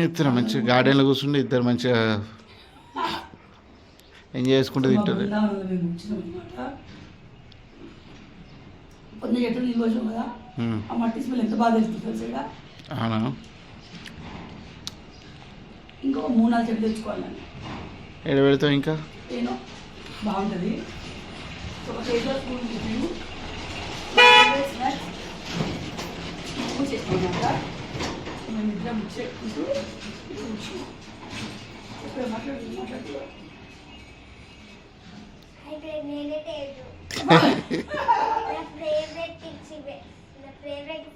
ఇద్దరు మంచిగా గార్డెన్లో కూర్చుంటే ఇద్దరు మంచిగా ఎంజాయ్ చేసుకుంటూ తింటారు. బృందావనంలో మేము కూర్చున్నాం అనమాట కొన్ని చెట్లు నీళ్ళు పోసాం కదా ఉమ్. ఆ మట్టి స్మెల్ ఎంత బాగా తెలుస్తుంది తెలుసా ఇక్కడ? అవునా? ఇంకొక మూడు నాలుగు చెట్లు తెచ్చుకోవాలండి ఏడ పెడతావు ఇంకా? ఏనో బాగుంటుంది. ఒక కేజీ స్కూల్ టిఫిన్ స్నాక్స్ చేసుకున్నాక మేము ఇద్దరం చెప్పుకుంటూ కూర్చున్నాం ఇక్కడ మాట్లాడు మాట్లాడుతూ అయితే నేనే తేజు నా ఫేవరెట్ టిక్స్ ఇవే నా ఫేవరెట్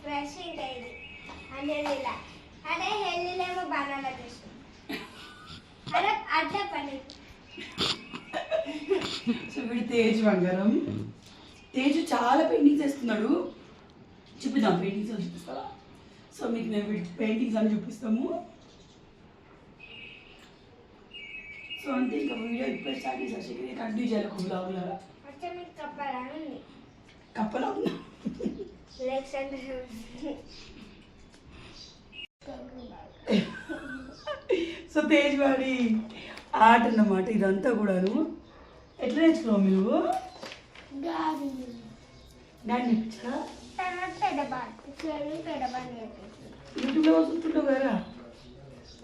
ఫ్రెష్ ఇంకా ఇది అనేది అదే హెల్దీలేమో బనానా జ్యూస్ అదే అట్లా పని సో వీడు తేజ్ బంగారం. తేజ్ చాలా పెయింటింగ్స్ వేస్తున్నాడు. చూపిద్దాం పెయింటింగ్స్ చూపిస్తావా? సో మీకు వీడి పెయింటింగ్స్ అని చూపిస్తాము. సో అంతే ఇంకా వీడియో ఇప్పుడే స్టార్ట్ చేసి. శేఖర్ కంటిన్యూ చేయాలి ఒక బ్లాగ్ లాగా కప్పలా ఉన్నా సో తేజ్ వాడి ఆట అన్నమాట ఇదంతా కూడాను. ఎట్లా నేర్చుకున్నావు మీరు గాడి డాడీ యూట్యూబ్లో చూస్తుంటావు కదా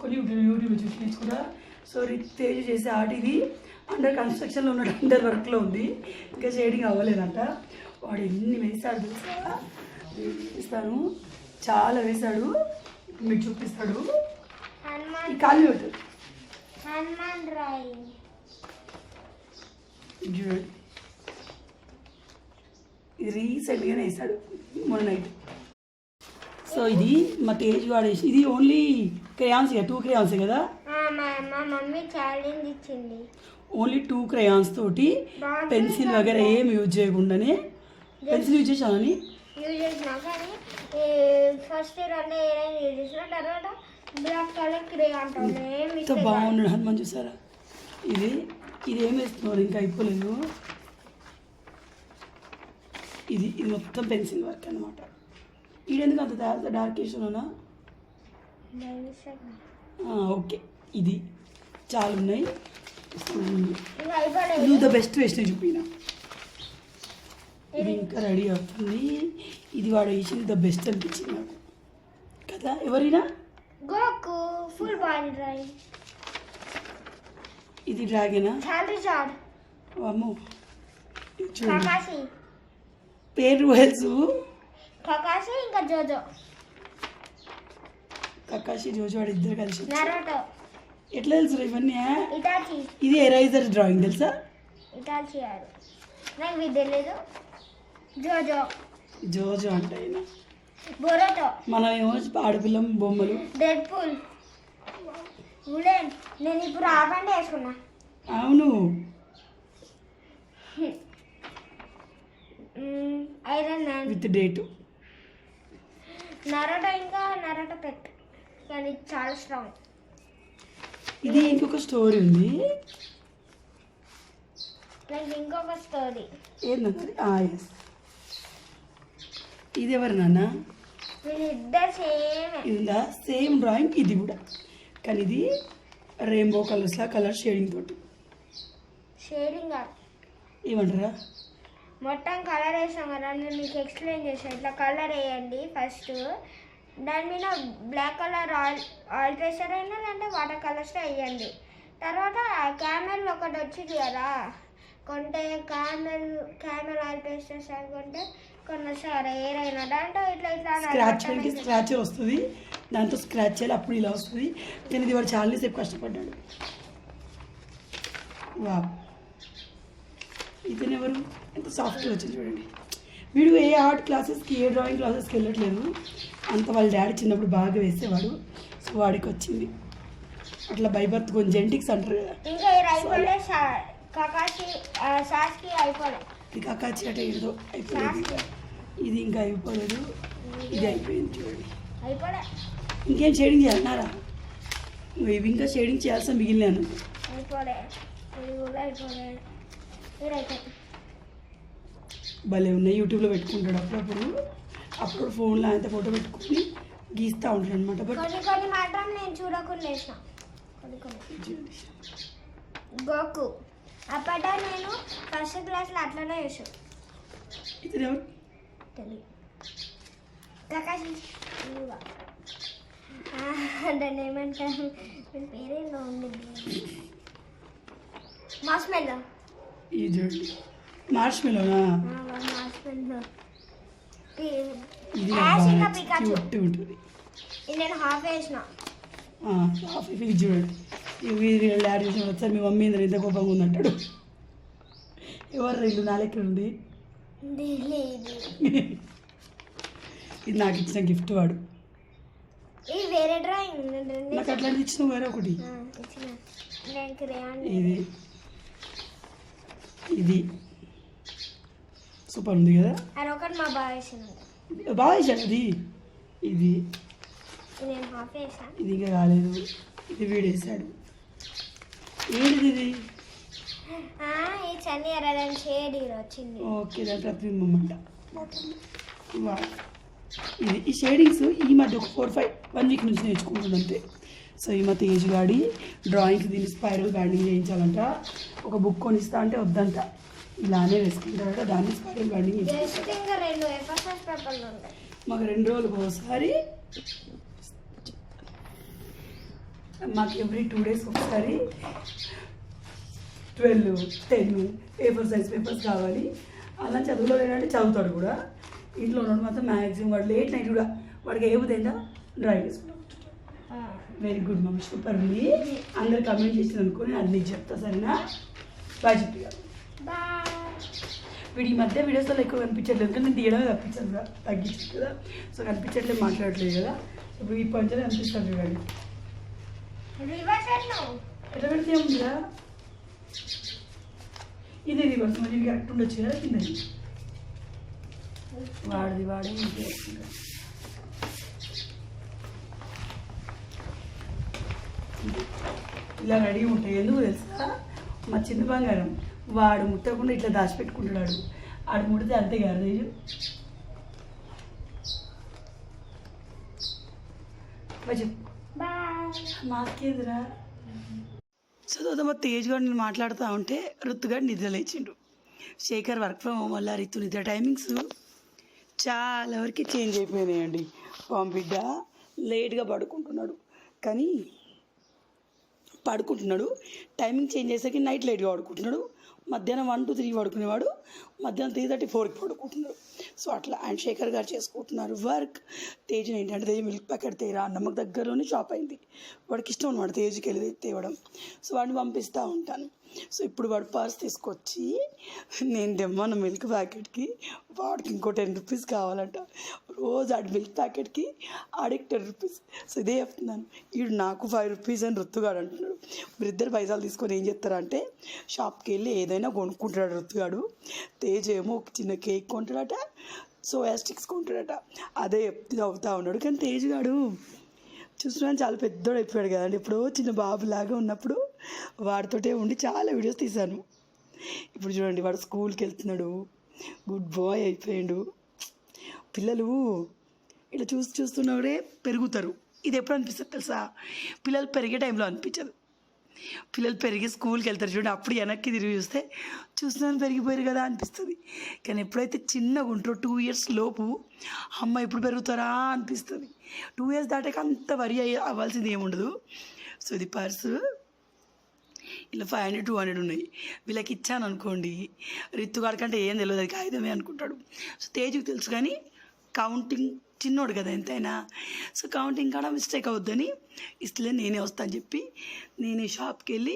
కొన్ని యూట్యూబ్ చూసి నేర్చుకున్నా సో రి- తేజ్ చేసే ఇది అండర్ కన్స్ట్రక్షన్లో ఉన్నాడు అండర్ వర్క్లో ఉంది. ఇంకా షేడింగ్ అవ్వలేదంట. వాడు ఎన్ని వేసాడు తెలుసా? చూపిస్తాను. చాలా వేశాడు మీకు చూపిస్తాడు. ఈ కాళ్ళు పెట్టు హనుమాన్ రాయి. చూడండి ఇది రీసెంట్గానే వేసాడు మొన్న నైట్. సో ఇది మా తేజ్ వాడేసి ఇది ఓన్లీ క్రేయాన్స్ టూ క్రేయాన్స్ కదా? మా మమ్మీ ఛాలెంజ్ ఇచ్చింది. ఓన్లీ టూ క్రేయాన్స్ తోటి పెన్సిల్ వగేరా ఏం యూజ్ చేయకుండానే. పెన్సిల్ యూజ్ చేసామని యూజ్ చేసిన కానీ ఫస్ట్ రెండు యూజ్ చేసిన తర్వాత బ్లాక్ కలర్ క్రే అంటాను ఏం ఎంత బాగున్నాడు హనుమాన్ చూసారా? ఇది ఇది ఏం వేస్తున్నారు? ఇంకా అయిపోలేదు. ఇది ఇది మొత్తం పెన్సిల్ వర్క్ అనమాట ఈడెందుకు అంత డార్క్ వేసానా ఓకే. ఇది చాలా ఉన్నాయి. నువ్వు ద బెస్ట్ వేసిన చూపిన. ఇది ఇంకా రెడీ అవుతుంది. ఇది వాడు వేసింది ద బెస్ట్ అనిపించింది నాకు. కదా ఎవరైనా? గోకు ఫుల్ బాడీ ఇది. డ్రాగనా? అమ్మో చూడండి. పేరు తెలుసు కకాసి ఇంకా జోజో. కకాషి జోజు వాడు ఇద్దరు కలిసి. నరోటో. ఎట్లా తెలుసు ఇవన్నీ ఇటాచి. ఇది ఎరైజర్ డ్రాయింగ్ తెలుసా? ఇటాచి యారు నాకు ఇది తెలియదు జోజో. జోజు అంటే ఆయన. బొరోటో. మనం ఏమో ఆడపిల్లం బొమ్మలు. డెడ్ పూల్ నేను ఇప్పుడు ఆ బండి వేసుకున్నా. అవును. Iron man. With date. Naruto ఇంకా నరోటో పెట్. కానీ చాలా స్ట్రాంగ్. ఇది ఇంకొక స్టోరీ ఉంది. నాకు ఇంకొక స్టోరీ. ఏంటన్నది ఎస్ ఇది ఎవరు నాన్న? వీళ్ళిద్దరు సేమ్. ఇది ఉందా సేమ్ డ్రాయింగ్ ఇది కూడా. కానీ ఇది రెయిన్బో కలర్స్లా కలర్ షేడింగ్ తోటి. షేడింగ్ ఏమంటారా? మొత్తం కలర్ వేసాం కదా నేను మీకు ఎక్స్ప్లెయిన్ చేసాను ఇట్లా కలర్ వేయండి ఫస్ట్ దాని మీద black colour oil oil pastel అయినా లేదంటే వాటర్ కలర్స్ వేయండి. తర్వాత క్యామెల్ ఒకటి వచ్చింది కదా కొంటే క్యామెల్ క్యామెల్ ఆయిల్ పేస్టర్స్ కొంటే కొన్ని సరే ఏదైనా. దాంట్లో ఇట్లా ఇట్లా స్క్రాచ్ స్క్రాచర్ వస్తుంది. దాంతో స్క్రాచ్ చేయాలి అప్పుడు ఇలా వస్తుంది. నేను ఇది వాడు చాలా సేపు కష్టపడ్డాడు వా ఇతను ఎవరు ఎంత సాఫ్ట్గా వచ్చింది చూడండి. వీడు ఏ ఆర్ట్ క్లాసెస్కి ఏ డ్రాయింగ్ క్లాసెస్కి వెళ్ళట్లేదు. అంత వాళ్ళ డాడీ చిన్నప్పుడు బాగా వేసేవాడు. సో వాడికి వచ్చింది. అట్లా బై బర్త్ కొంచెం జెంటిక్స్ అంటారు కదా. ఇది కాకాచి అట ఏదో అయిపోయింది ఇది ఇంకా అయిపోలేదు. ఇది అయిపోయింది చూడండి. ఇంకేం షేడింగ్ చేయాలన్నారా ఇవి ఇంకా షేడింగ్ చేయాల్సిన మిగిలినాను అయిపోలే. భలే ఉన్నాయి యూట్యూబ్లో పెట్టుకుంటాడు అప్పుడప్పుడు. అప్పుడు ఫోన్లో అయితే ఫోటో పెట్టుకుని గీస్తూ ఉంటాడు అనమాట బట్ కొన్ని కొన్ని మాత్రం నేను చూడకుండా వేసిన కొన్ని కొన్ని. గోకు. అప్పట్లో నేను ఫస్ట్ క్లాస్లో అట్లనే వేసాను ఇతను ఎవరు? తెలియదు? ఆ, దాన్ని ఏమంటారు? పేరేందో ఇది మార్చ్ మెలోనా ఇది క్యూట్ ఉంటుంది. నేను హాఫ్ వేసిన. హాఫ్ ఇది చూడండి ఇవి యాడ్ చేసిన వచ్చారు. మీ మమ్మీ ఇంత కోపంగా ఉందంటాడు. ఎవరు ఇల్లు నా లెక్క ఉంది ఇది నాకు ఇచ్చిన గిఫ్ట్ వాడు. నాకు అట్లాంటి ఇచ్చిన వేరే ఒకటి. ఇది. ఇది సూపర్ ఉంది కదా? బాగా వేసిన ఇది? ఇది ఇది ఇంకా కాలేదు ఇది వీడు వేసాడు. ఏంటిది ఇది? ఓకే దాని ప్రతిబింబం అంట. ఇది ఈ షేడింగ్స్ ఈ మధ్య ఒక ఫోర్ ఫైవ్ వన్ వీక్ నుంచి నేర్చుకుంటుంది అంతే. సో ఈ మా తేజ్ గాడి డ్రాయింగ్కి దీన్ని స్పైరల్ బ్యాండింగ్ చేయించాలంట. ఒక బుక్ కొనిస్తా అంటే వద్దంట. ఇలానే వేసుకుంటారట. దాన్ని స్పైరల్ బ్యాండింగ్ మాకు రెండు రోజులకు ఒకసారి మాకు ఎవ్రీ టూ డేస్ ఒకసారి. Twelve ten paper size papers కావాలి. అలా చదువులో లేదంటే చదువుతాడు కూడా. ఇంట్లో ఉన్నాడు మాత్రం మ్యాక్సిమం వాడు లేట్ నైట్ కూడా వాడికి ఏ డ్రాయింగ్ వేసుకుంటాం వెరీ గుడ్ మమ్మీ సూపర్ ఉంది అందరు కమెంట్ చేసింది అనుకో నేను అది నీకు చెప్తా సరేనా? బాగా చెప్పి బాయ్ వీడి ఈ మధ్య వీడియోస్లో ఎక్కువ కనిపించట్లేదు. కానీ నేను తీయడమే తప్పించాను కదా? తగ్గించాను కదా? సో కనిపించట్లేదు మాట్లాడట్లేదు కదా? ఇప్పుడు ఈ పంచలు కనిపిస్తాను చూడండి. ఎట్లా పెడితే ఏముందిరా? ఇది రివర్స్ మరి కరెక్ట్ ఉండొచ్చు కదా? కింద వాడిది వాడే ఇంకే ఇలా రెడీ ఉంటాయి. ఎందుకు తెలుసా? మా చిన్న బంగారం. వాడు ముట్టకుండా ఇట్లా దాచిపెట్టుకుంటున్నాడు. ఆడు ముడితే అంతే కదా నేను మాకేదిరా సో మా తేజ్ గారు నేను మాట్లాడుతూ ఉంటే రుతుగాడు నిద్ర లేచిండు. శేఖర్ వర్క్ ఫ్రమ్ హోమ్ వల్ల రితు నిద్ర టైమింగ్స్ చాలా వరకు చేంజ్ అయిపోయినాయండి. పాము బిడ్డ లేట్గా పడుకుంటున్నాడు. కానీ పడుకుంటున్నాడు. టైమింగ్ చేంజ్ చేసేకి నైట్ లేట్గా పడుకుంటున్నాడు. మధ్యాహ్నం వన్ టు త్రీ పడుకునేవాడు. మధ్యాహ్నం త్రీ థర్టీ ఫోర్కి పడుకుంటున్నాడు. సో అట్లా అండ్ శేఖర్ గారు చేసుకుంటున్నారు వర్క్ తేజ్ని ఏంటంటే తేజ్ మిల్క్ ప్యాకెట్ తేరా నమ్మక దగ్గరలోనే షాప్ అయింది. వాడికి ఇష్టం అనమాట తేజ్కి వెళ్ళి తేవడం. సో వాడిని పంపిస్తూ ఉంటాను. సో ఇప్పుడు వాడు పర్స్ తీసుకొచ్చి నేను తెమ్మన్న మిల్క్ ప్యాకెట్కి వాడికి ఇంకో టెన్ రూపీస్ కావాలంట. రోజు ఆడి మిల్క్ ప్యాకెట్కి ఆడికి టెన్ రూపీస్. సో ఇదే చెప్తున్నాను. ఈడు నాకు ఫైవ్ రూపీస్ అని రుత్తుగాడు అంటున్నాడు. మీరిద్దరు పైసలు తీసుకొని ఏం చేస్తారంటే షాప్కి వెళ్ళి ఏదైనా కొనుక్కుంటాడు రుత్తుగాడు. తేజ్ ఏమో ఒక చిన్న కేక్ కొంటాడట సోయా స్టిక్స్ కొంటాడట. అదే చెప్తూ అవుతా ఉన్నాడు. కానీ తేజ్ గాడు చూస్తున్నాను చాలా పెద్దోడు అయిపోయాడు కదండి. ఇప్పుడు చిన్న బాబులాగా ఉన్నప్పుడు వాడితోటే ఉండి చాలా వీడియోస్ తీశాను. ఇప్పుడు చూడండి వాడు స్కూల్కి వెళ్తున్నాడు గుడ్ బాయ్ అయిపోయాడు. పిల్లలు ఇట్లా చూసి చూస్తున్నప్పుడే పెరుగుతారు. ఇది ఎప్పుడు అనిపిస్తుంది తెలుసా? పిల్లలు పెరిగే టైంలో అనిపించదు. పిల్లలు పెరిగి స్కూల్కి వెళ్తారు చూడండి అప్పుడు వెనక్కి తిరిగి చూస్తే చూస్తున్నాను పెరిగిపోయారు కదా అనిపిస్తుంది. కానీ ఎప్పుడైతే చిన్నగా ఉంటారో టూ ఇయర్స్ లోపు అమ్మ ఎప్పుడు పెరుగుతారా అనిపిస్తుంది. టూ ఇయర్స్ దాటాక అంత వరి అయ్యి అవ్వాల్సింది ఏముండదు. సో ఇది పర్సు. ఇలా ఫైవ్ హండ్రెడ్ టూ హండ్రెడ్ ఉన్నాయి. వీళ్ళకి ఇచ్చాను అనుకోండి రిత్తుగాడి కంటే ఏం తెలియదు అది కాగితమే అనుకుంటాడు. సో తేజుకు తెలుసు కానీ కౌంటింగ్ చిన్నోడు కదా ఎంతైనా. సో కౌంటింగ్ కాడ మిస్టేక్ అవుద్దని ఇస్తలే నేనే వస్తాను చెప్పి నేనే షాప్కి వెళ్ళి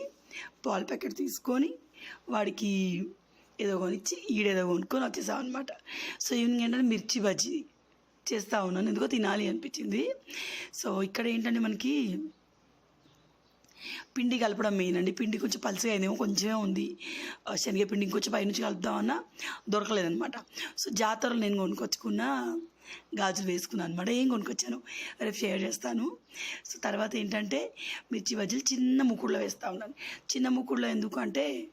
పాల ప్యాకెట్ తీసుకొని వాడికి ఏదో కొనిచ్చి ఈడేదో కొనుక్కొని వచ్చేసాం అనమాట సో ఈవినింగ్ ఏంటంటే మిర్చి బజ్జీ చేస్తూ ఉన్నాను. ఎందుకో తినాలి అనిపించింది. సో ఇక్కడ ఏంటంటే మనకి పిండి కలపడం మెయిన్ అండి. పిండి కొంచెం పలుచగా అయిందేమో కొంచెమే ఉంది. శనగపిండి ఇంకొంచెం పైనుంచి కలుపుదామన్నా దొరకలేదనమాట సో జాతరలో నేను కొనుక్కొచ్చుకున్న గాజులు వేసుకున్నాను అనమాట ఏం కొనుక్కొచ్చాను? రేపు షేర్ చేస్తాను. సో తర్వాత ఏంటంటే మిర్చి బజ్జీలు చిన్న ముక్కుడులో వేస్తూ ఉన్నాను. చిన్న ముక్కుడులో ఎందుకు అంటే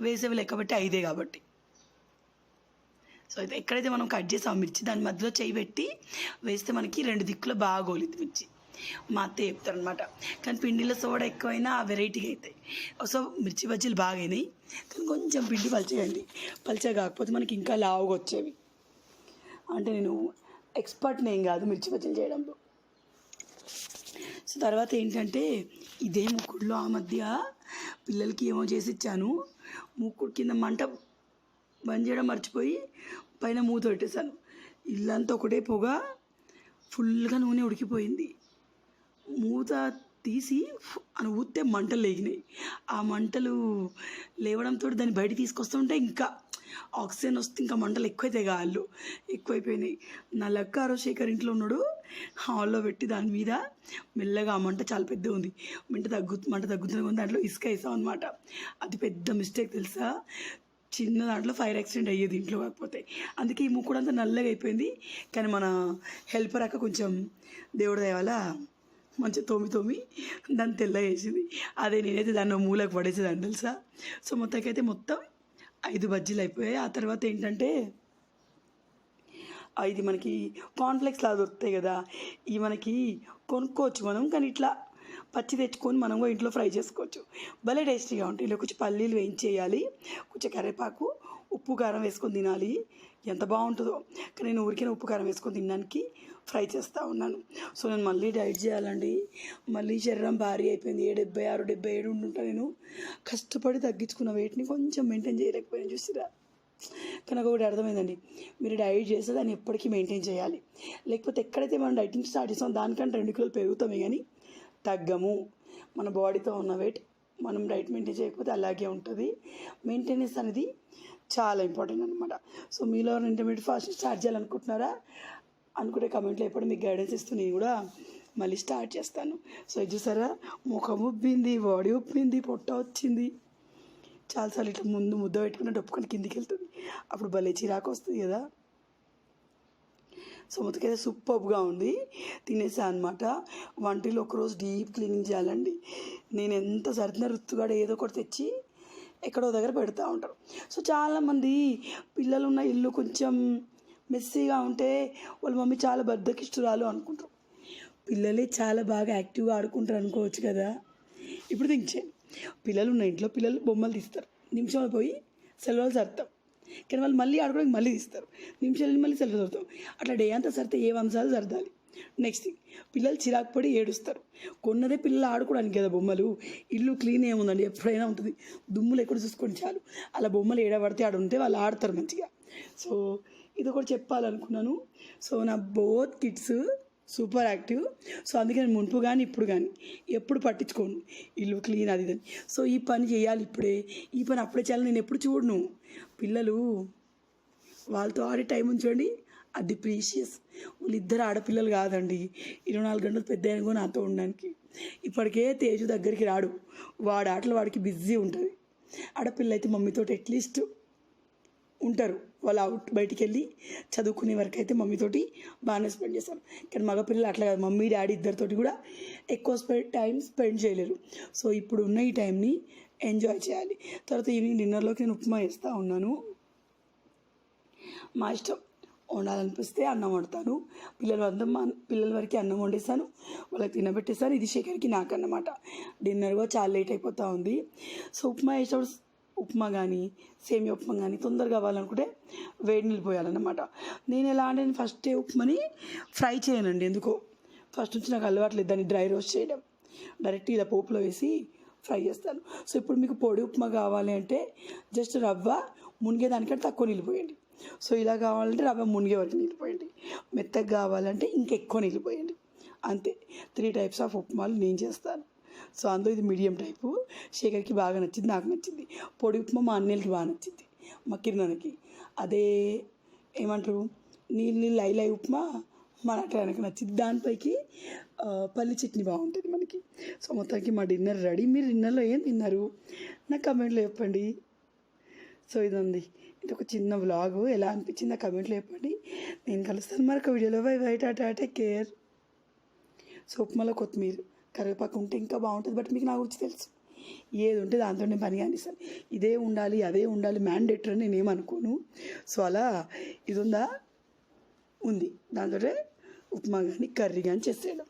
వేసేవి లెక్క ఐదే కాబట్టి. సో అయితే ఎక్కడైతే మనం కట్ చేసాం మిర్చి దాని మధ్యలో చేయి పెట్టి వేస్తే మనకి రెండు దిక్కులు బాగా గోలింది మిర్చి. మా అత్త చెప్తారనమాట కానీ పిండిలో సోడా ఎక్కువైనా ఆ వెరైటీగా అవుతాయి సో మిర్చి బజ్జీలు బాగైనాయి కానీ కొంచెం పిండి పలిచేయండి పలిచే కాకపోతే మనకి ఇంకా లావుగా వచ్చేవి. అంటే నేను ఎక్స్పర్ట్ని ఏం కాదు మిర్చి బజ్జీలు చేయడంలో. సో తర్వాత ఏంటంటే ఇదే ముక్కుడులో ఆ మధ్య పిల్లలకి ఏమో చేసి ఇచ్చాను. ముక్కుడు కింద మంట బంద్ చేయడం మర్చిపోయి పైన మూత పెట్టేశాను. ఇల్లంతా ఒకటే పొగ ఫుల్గా నూనె ఉడికిపోయింది. మూత తీసి అని ఊతే మంటలు లేగినాయి. ఆ మంటలు లేవడంతో దాన్ని బయట తీసుకొస్తుంటే ఇంకా ఆక్సిజన్ వస్తే ఇంకా మంటలు ఎక్కువైతే గాళ్ళు ఎక్కువైపోయినాయి. నా లక్క శేఖర్ ఇంట్లో ఉన్నాడు. హాల్లో పెట్టి దాని మీద మెల్లగా ఆ మంట చాలా పెద్ద ఉంది. మంట తగ్గు మంట తగ్గుతుంది దాంట్లో ఇసుక వేసాం అనమాట అది పెద్ద మిస్టేక్ తెలుసా? చిన్న దాంట్లో ఫైర్ యాక్సిడెంట్ అయ్యేది ఇంట్లో కాకపోతే. అందుకే ఈ ముక్కుడు అంతా నల్లగా అయిపోయింది. కానీ మన హెల్పర్ అక్క కొంచెం దేవుడి దయవల్ల మంచిగా తోమి తోమి దాన్ని తెల్లగా వేసింది అదే నేనైతే దాన్ని మూలకు పడేసేదాన్ని తెలుసా? సో మొత్తానికైతే మొత్తం ఐదు బజ్జీలు అయిపోయాయి. ఆ తర్వాత ఏంటంటే ఇది మనకి కాన్ఫ్లెక్స్ లాగా దొరుకుతాయి కదా ఇవి మనకి కొనుక్కోవచ్చు మనం కానీ ఇట్లా పచ్చి తెచ్చుకొని మనం కూడా ఇంట్లో ఫ్రై చేసుకోవచ్చు. భలే టేస్టీగా ఉంటాయి. ఇలా కొంచెం పల్లీలు వేయించేయాలి కొంచెం కరివేపాకు ఉప్పు కారం వేసుకొని తినాలి. ఎంత బాగుంటుందో. కానీ నేను ఊరికే ఉప్పు కారం వేసుకొని తినడానికి ఫ్రై చేస్తూ ఉన్నాను. సో నేను మళ్ళీ డైట్ చేయాలండి. మళ్ళీ శరీరం భారీ అయిపోయింది. ఏ డెబ్బై ఆరు డెబ్బై ఏడు ఉంటుంటా నేను. కష్టపడి తగ్గించుకున్న వెయిట్ని కొంచెం మెయింటైన్ చేయలేకపోయాను చూసిరా. కానీ నాకు ఒకటి అర్థమైందండి. మీరు డైట్ చేస్తే దాన్ని ఎప్పటికీ మెయింటైన్ చేయాలి. లేకపోతే ఎక్కడైతే మనం డైటింగ్ స్టార్ట్ చేస్తాం దానికంటే రెండు కిలోలు పెరుగుతామే కానీ తగ్గము. మన బాడీతో ఉన్న వెయిట్ మనం డైట్ మెయింటైన్ చేయకపోతే అలాగే ఉంటుంది. మెయింటెనెన్స్ అనేది చాలా ఇంపార్టెంట్ అనమాట సో మీలో ఇంటర్మీడియట్ ఫాస్ట్ స్టార్ట్ చేయాలనుకుంటున్నారా? అనుకుంటే కమెంట్లో ఎప్పుడు మీకు గైడెన్స్ ఇస్తూ నేను కూడా మళ్ళీ స్టార్ట్ చేస్తాను. సో ఇది చూసారా? ముఖం ఉబ్బింది బాడీ ఉబ్బింది పొట్ట వచ్చింది. చాలాసార్లు ఇట్లా ముందు ముద్ద పెట్టుకుని ఒప్పుకొని కిందికి వెళ్తుంది. అప్పుడు భలే చిరాకు వస్తుంది కదా? సో మొత్తకైతే సూపర్గా ఉంది. తినేసా అనమాట వంటిలో ఒకరోజు డీప్ క్లీనింగ్ చేయాలండి. నేను ఎంత సరిదిన రుత్తుగాడు ఏదో ఒకటి తెచ్చి ఎక్కడో దగ్గర పెడతా ఉంటారు. సో చాలామంది పిల్లలు ఉన్న ఇల్లు కొంచెం మెస్సీగా ఉంటే వాళ్ళ మమ్మీ చాలా బద్దకిష్టురాలు అనుకుంటారు. పిల్లలే చాలా బాగా యాక్టివ్గా ఆడుకుంటారు అనుకోవచ్చు కదా. ఇప్పుడు థింక్ చేయండి పిల్లలు ఉన్న ఇంట్లో పిల్లలు బొమ్మలు తీస్తారు. నిమిషంలో పోయి సెలవులు సర్తాం. కానీ వాళ్ళు మళ్ళీ ఆడుకోవడానికి మళ్ళీ తీస్తారు. నిమిషాలు మళ్ళీ సెలవులు సర్తాం. అట్లా డే అంతా సరితే ఏ వంశాలు సర్దాలి? నెక్స్ట్ పిల్లలు చిరాకు పడి ఏడుస్తారు. కొన్నదే పిల్లలు ఆడుకోవడానికి కదా బొమ్మలు. ఇల్లు క్లీన్ ఏముందండి ఎప్పుడైనా ఉంటుంది. దుమ్ములు ఎక్కడ చూసుకొని చాలు. అలా బొమ్మలు ఏడబడితే ఆడ ఉంటే వాళ్ళు ఆడతారు మంచిగా. సో ఇది ఒకటి చెప్పాలనుకున్నాను. సో నా both kids super active so అందుకని మునుపు కానీ ఇప్పుడు కానీ ఎప్పుడు పట్టించుకోను. ఇల్లు క్లీన్ అది ఇది. అని సో ఈ పని చేయాలి ఇప్పుడే. ఈ పని అప్పుడే చేయాలి. నేను ఎప్పుడు చూడను. పిల్లలు వాళ్ళతో ఆడే టైం ఉంచండి అది ప్రీషియస్ వాళ్ళిద్దరు ఆడపిల్లలు కాదండి. ఇరవై నాలుగు గంటలు పెద్ద అయినా కూడా నాతో ఉండడానికి. ఇప్పటికే తేజు దగ్గరికి రాడు. వాడు ఆటలు వాడికి బిజీ ఉంటుంది. ఆడపిల్ల అయితే మమ్మీతో అట్లీస్ట్ ఉంటారు. వాళ్ళు అవుట్ బయటికి వెళ్ళి చదువుకునే వరకు అయితే మమ్మీతోటి బాగానే స్పెండ్ చేస్తారు. కానీ మగపిల్లలు అట్లా కాదు. మమ్మీ డాడీ ఇద్దరితోటి కూడా ఎక్కువ స్పెండ్ టైం స్పెండ్ చేయలేరు. సో ఇప్పుడు ఉన్న ఈ టైంని ఎంజాయ్ చేయాలి. తర్వాత ఈవినింగ్ డిన్నర్లోకి నేను ఉప్మా వేస్తూ ఉన్నాను. మా ఇష్టం. వండాలనిపిస్తే అన్నం వండుతాను. పిల్లలు అందరం పిల్లల వరకు అన్నం వండేసాను వాళ్ళకి తినబెట్టేసాను ఇది శేఖర్కి నాకు అన్నమాట డిన్నర్ కూడా చాలా లేట్ అయిపోతూ ఉంది. సో ఉప్మా వేసేటప్పుడు ఉప్మా కానీ సేమియా ఉప్మా కానీ తొందరగా కావాలనుకుంటే వేడి నీళ్ళు పోయాలన్నమాట. నేను ఎలా అంటే నేను ఫస్ట్ ఉప్మాని ఫ్రై చేయనండి ఎందుకో. ఫస్ట్ నుంచి నాకు అలవాట్లేదు దాన్ని డ్రై రోస్ట్ చేయడం. డైరెక్ట్ ఇలా పోపులో వేసి ఫ్రై చేస్తాను. సో ఇప్పుడు మీకు పొడి ఉప్మా కావాలి అంటే జస్ట్ రవ్వ మునిగే దానికంటే తక్కువ నీళ్ళు పోయండి. సో ఇలా కావాలంటే రవ్వ మునిగే వరకు నీళ్ళు పోయండి మెత్తగా కావాలంటే ఇంకెక్కువ నీళ్ళు పోయండి అంతే. త్రీ టైప్స్ ఆఫ్ ఉప్మాలు నేను చేస్తాను. సో అందులో ఇది మీడియం టైపు. శేఖర్కి బాగా నచ్చింది నాకు నచ్చింది. పొడి ఉప్మా మా అన్నయ్యకి బాగా నచ్చింది. మా కిరణకి అదే ఏమంటారు? నీళ్ళు నీళ్ళు లై లై ఉప్మా మా నాటకానికి నచ్చింది. దానిపైకి పల్లి చట్నీ బాగుంటుంది మనకి. సో మొత్తానికి మా డిన్నర్ రెడీ. మీరు డిన్నర్లో ఏం తిన్నారు? నా కమెంట్లో చెప్పండి. సో ఇదండి. ఇది ఒక చిన్న వ్లాగు ఎలా అనిపించిందో కమెంట్లో చెప్పండి. నేను కలుస్తాను మరొక వీడియోలో బై బయట టేక్ కేర్ సూప్మల కొత్తిమీర. కరివేపాకు ఉంటే ఇంకా బాగుంటుంది. బట్ మీకు నా గురించి తెలుసు. ఏది ఉంటే దాంతో నేను పని కానీ సార్ ఇదే ఉండాలి అదే ఉండాలి మ్యాండేటరీ అని నేను అనుకోను. సో అలా ఇది ఉందా. ఉంది దాంతో ఉప్మా కానీ కర్రీ కానీ చేసేయడం.